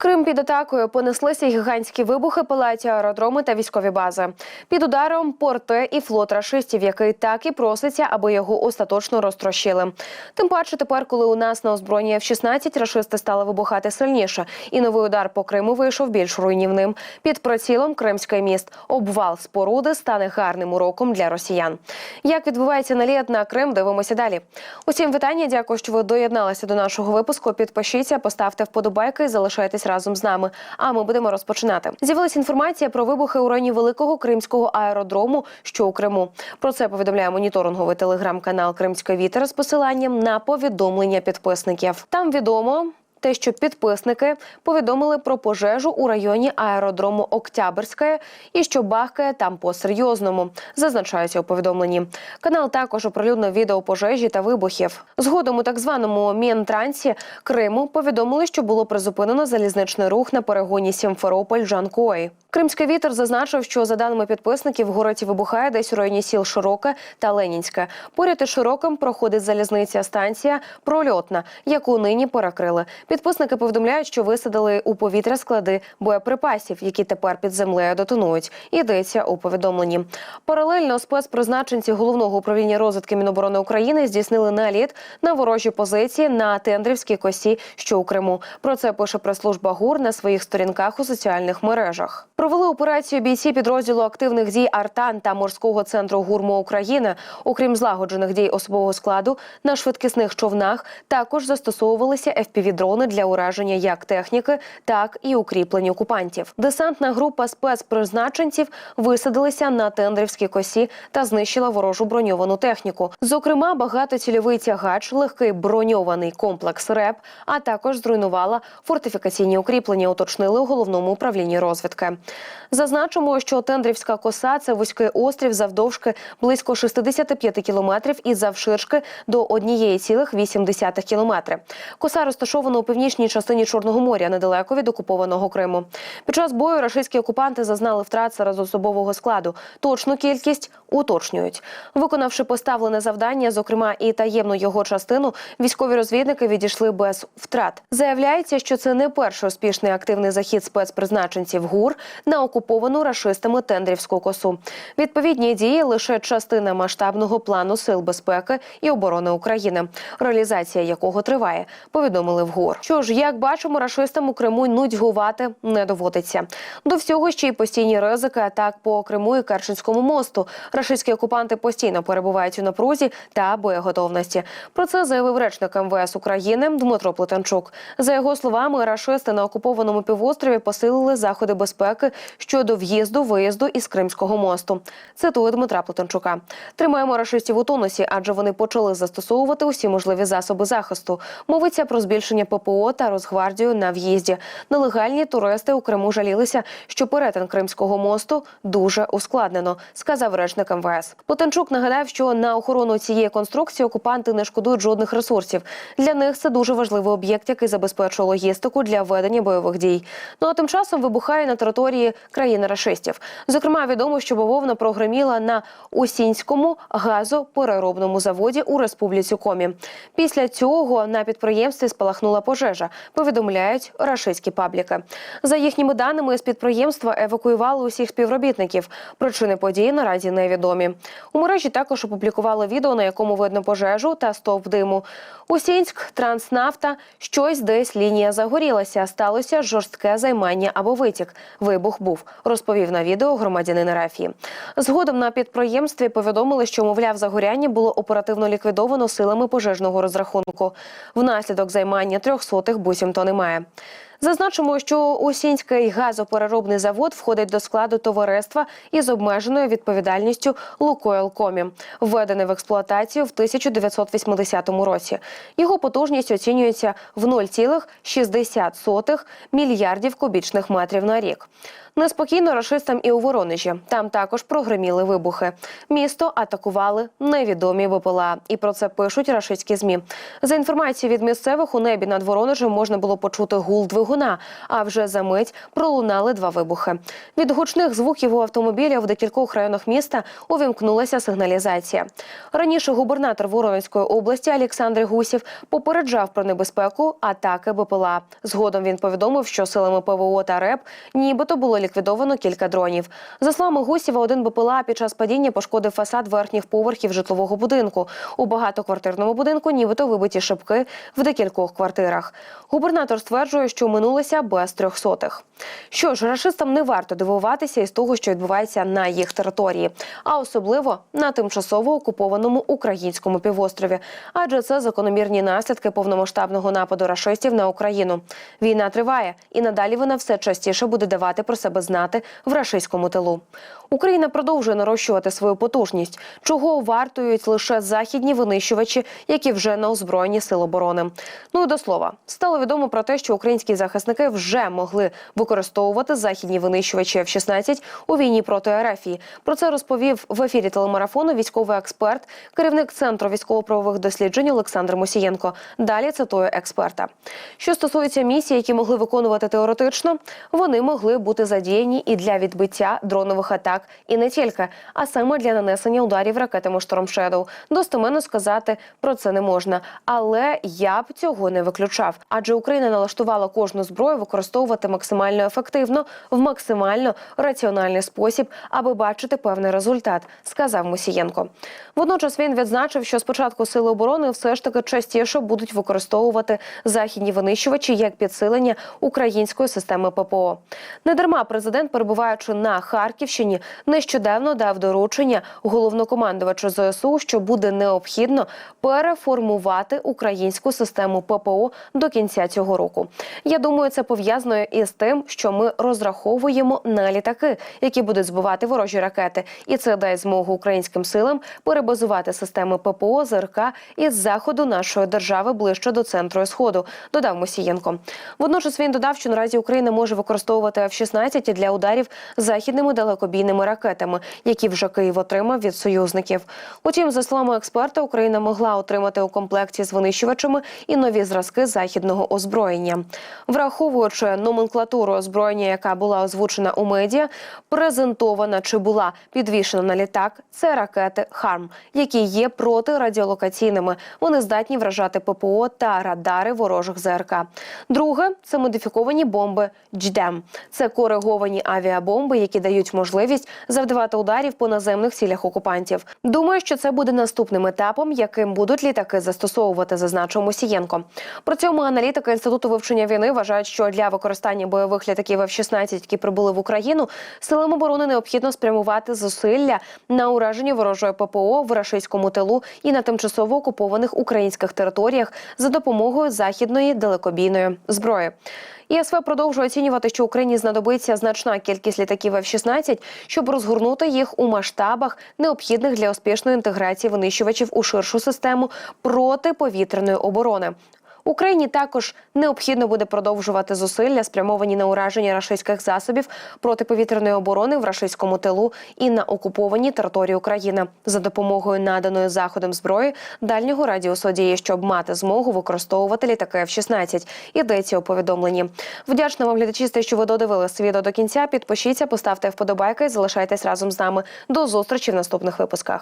Крим під атакою понеслися гігантські вибухи, палаті аеродроми та військові бази. Під ударом порти і флот рашистів, який так і проситься, аби його остаточно розтрощили. Тим паче, тепер, коли у нас на озброєнні F-16 рашисти стали вибухати сильніше, і новий удар по Криму вийшов більш руйнівним. Під прицілом Кримський міст. Обвал споруди стане гарним уроком для росіян. Як відбувається наліт на Крим? Дивимося далі. Усім вітання. Дякую, що ви доєдналися до нашого випуску. Підпишіться, поставте вподобайки і залишайтесь разом з нами. А ми будемо розпочинати. З'явилася інформація про вибухи у районі великого кримського аеродрому, що у Криму. Про це повідомляє моніторинговий телеграм-канал Кримська вітер з посиланням на повідомлення підписників. Там відомо. Те, що підписники повідомили про пожежу у районі аеродрому Октябрьське і що бахкає там по-серйозному, зазначається у повідомленні. Канал також оприлюднив відео пожежі та вибухів. Згодом у так званому Мінтрансі Криму повідомили, що було призупинено залізничний рух на перегоні Сімферополь Жанкої. Кримський вітер зазначив, що за даними підписників, в городі вибухає десь у районі сіл Широке та Ленінське. Поряд із Широким проходить залізниця станція прольотна, яку нині перекрили. Підписники повідомляють, що висадили у повітря склади боєприпасів, які тепер під землею детонують. Йдеться у повідомленні. Паралельно спецпризначенці головного управління розвідки Міноборони України здійснили наліт на ворожі позиції на Тендрівській косі, що у Криму. Про це пише прес-служба ГУР на своїх сторінках у соціальних мережах. Провели операцію бійці підрозділу активних дій Артан та морського центру ГУРМО України. Окрім злагоджених дій особового складу на швидкісних човнах, також застосовувалися FPV-дрони для ураження як техніки, так і укріплень окупантів. Десантна група спецпризначенців висадилися на тендрівській косі та знищила ворожу броньовану техніку. Зокрема, багатоцільовий тягач, легкий броньований комплекс РЕП, а також зруйнувала фортифікаційні укріплення. Уточнили у головному управлінні розвідки. Зазначимо, що Тендрівська коса це вузький острів завдовжки близько 65 кілометрів і завширшки до 1,8 кілометри. Коса розташована північній частині Чорного моря, недалеко від окупованого Криму. Під час бою рашистські окупанти зазнали втрат серед особового складу. Точну кількість уточнюють. Виконавши поставлене завдання, зокрема і таємну його частину, військові розвідники відійшли без втрат. Заявляється, що це не перший успішний активний захід спецпризначенців ГУР на окуповану рашистами Тендрівську косу. Відповідні дії лише частина масштабного плану сил безпеки і оборони України, реалізація якого триває. Повідомили в ГУР. Що ж, як бачимо, рашистам у Криму нудьгувати не доводиться. До всього ще й постійні ризики атак по Криму і Керченському мосту. Рашистські окупанти постійно перебувають у напрузі та боєготовності. Про це заявив речник МВС України Дмитро Плетенчук. За його словами, рашисти на окупованому півострові посилили заходи безпеки щодо в'їзду виїзду із Кримського мосту. Цитує Дмитра Плетенчука. Тримаємо рашистів у тонусі, адже вони почали застосовувати усі можливі засоби захисту. Мовиться про збільшення ППО та Росгвардію на в'їзді. Нелегальні туристи у Криму жалілися, що перетин Кримського мосту дуже ускладнено, сказав речник МВС. Плетенчук нагадав, що на охорону цієї конструкції окупанти не шкодують жодних ресурсів. Для них це дуже важливий об'єкт, який забезпечує логістику для ведення бойових дій. Ну а тим часом вибухає на території країни рашистів. Зокрема, відомо, що бавовна прогреміла на Усінському газопереробному заводі у республіці Комі. Після цього на підприємстві спалахнула пожежа. Повідомляють рашистські пабліки. За їхніми даними з підприємства евакуювали усіх співробітників. Причини події наразі невідомі. У мережі також опублікували відео, на якому видно пожежу та стовп диму. Усінськ, Транснафта, щось десь лінія загорілася. Сталося жорстке займання або витік. Вибух був, розповів на відео громадянин Рафії. Згодом на підприємстві повідомили, що мовляв загоряння було оперативно ліквідовано силами пожежного розрахунку. Внаслідок займання трьохсотих буцімто немає. Зазначимо, що Усінський газопереробний завод входить до складу товариства із обмеженою відповідальністю Лукойл Комі, введений в експлуатацію в 1980 році. Його потужність оцінюється в 0,60 мільярдів кубічних метрів на рік. Неспокійно рашистам і у Воронежі. Там також прогреміли вибухи. Місто атакували невідомі БПЛА. І про це пишуть рашистські змі. За інформацією від місцевих у небі над Воронежем можна було почути гул двигуна. А вже за мить пролунали два вибухи. Від гучних звуків у автомобілі в декількох районах міста увімкнулася сигналізація. Раніше губернатор Воронезької області Олександр Гусів попереджав про небезпеку атаки БПЛА. Згодом він повідомив, що силами ПВО та РЕП нібито було ліквідовано кілька дронів. За словами Гусєва, один БПЛА під час падіння пошкодив фасад верхніх поверхів житлового будинку. У багатоквартирному будинку нібито вибиті шибки в декількох квартирах. Губернатор стверджує, що минулося без трьохсотих. Що ж, рашистам не варто дивуватися із того, що відбувається на їх території, а особливо на тимчасово окупованому українському півострові, адже це закономірні наслідки повномасштабного нападу рашистів на Україну. Війна триває, і надалі вона все частіше буде давати про себе знати в рашистському тилу. Україна продовжує нарощувати свою потужність, чого вартують лише західні винищувачі, які вже на озброєнні сил оборони. Ну і до слова, стало відомо про те, що українські захисники вже могли використовувати західні винищувачі F-16 у війні проти Ерефії. Про це розповів в ефірі телемарафону військовий експерт, керівник центру військово-правових досліджень Олександр Мусієнко. Далі цитую експерта. Що стосується місій, які могли виконувати теоретично, вони могли бути задіяні і для відбиття дронових атак, і не тільки, а саме для нанесення ударів ракетами Shadow. Достеменно сказати про це не можна, але я б цього не виключав. Адже Україна налаштувала кожну зброю використовувати максимально ефективно в максимально раціональний спосіб, аби бачити певний результат, сказав Мусієнко. Водночас він відзначив, що спочатку сили оборони все ж таки частіше будуть використовувати західні винищувачі як підсилення української системи ППО. Недарма президент, перебуваючи на Харківщині, нещодавно дав доручення головнокомандувачу ЗСУ, що буде необхідно переформувати українську систему ППО до кінця цього року. Я думаю, це пов'язано із тим, що ми розраховуємо на літаки, які будуть збивати ворожі ракети, і це дасть змогу українським силам перебазувати системи ППО ЗРК із заходу нашої держави ближче до центру і сходу. Додав Мосієнко. Водночас він додав, що наразі Україна може використовувати F-16 для ударів західними далекобійними ракетами, які вже Київ отримав від союзників. Утім, за словами експерта, Україна могла отримати у комплекті з винищувачами і нові зразки західного озброєння, враховуючи номенклатуру озброєння, яка була озвучена у медіа, презентована чи була підвішена на літак. Це ракети ХАРМ, які є протирадіолокаційними. Вони здатні вражати ППО та радари ворожих ЗРК. Друге це модифіковані бомби «Дждем». Це кориговані авіабомби, які дають можливість завдавати ударів по наземних цілях окупантів. Думаю, що це буде наступним етапом, яким будуть літаки застосовувати, зазначив Мосієнко. При цьому аналітики інституту вивчення війни вважають, що для використання бойових літаків F-16, які прибули в Україну, силам оборони необхідно спрямувати зусилля на ураження ворожої ППО в рашистському тилу і на тимчасово окупованих українських територіях за допомогою західної далекобійної зброї. ІСВ продовжує оцінювати, що Україні знадобиться значна кількість літаків F-16, щоб розгорнути їх у масштабах, необхідних для успішної інтеграції винищувачів у ширшу систему протиповітряної оборони. Україні також необхідно буде продовжувати зусилля, спрямовані на ураження рашистських засобів протиповітряної оборони в рашистському тилу і на окупованій території України за допомогою наданої заходом зброї дальнього радіусу дії, щоб мати змогу використовувати літаки F-16. Йдеться у повідомленні. Вдячна вам глядачі, що ви додивилися відео до кінця. Підпишіться, поставте вподобайки залишайтесь разом з нами. До зустрічі в наступних випусках.